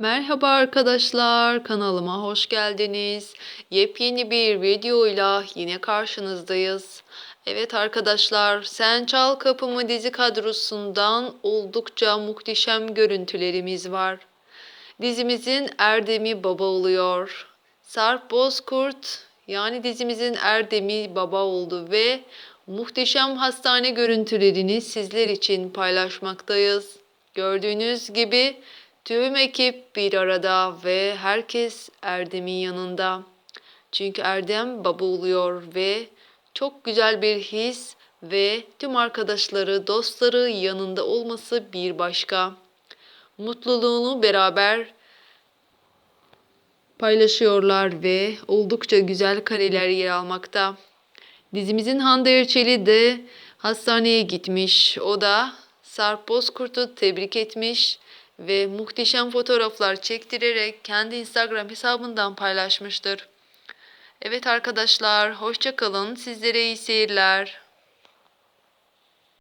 Merhaba arkadaşlar, kanalıma hoş geldiniz. Yepyeni bir videoyla yine karşınızdayız. Evet arkadaşlar, Sen Çal Kapımı dizi kadrosundan oldukça muhteşem görüntülerimiz var. Dizimizin Erdem'i baba oluyor. Sarp Bozkurt yani dizimizin Erdem'i baba oldu ve muhteşem hastane görüntülerini sizler için paylaşmaktayız. Gördüğünüz gibi tüm ekip bir arada ve herkes Erdem'in yanında. Çünkü Erdem baba oluyor ve çok güzel bir his ve tüm arkadaşları, dostları yanında olması bir başka mutluluğunu beraber paylaşıyorlar ve oldukça güzel kareler yer almakta. Dizimizin Hande Erçeli de hastaneye gitmiş. O da Sarp Bozkurt'u tebrik etmiş ve muhteşem fotoğraflar çektirerek kendi Instagram hesabından paylaşmıştır. Evet arkadaşlar, hoşça kalın. Sizlere iyi seyirler.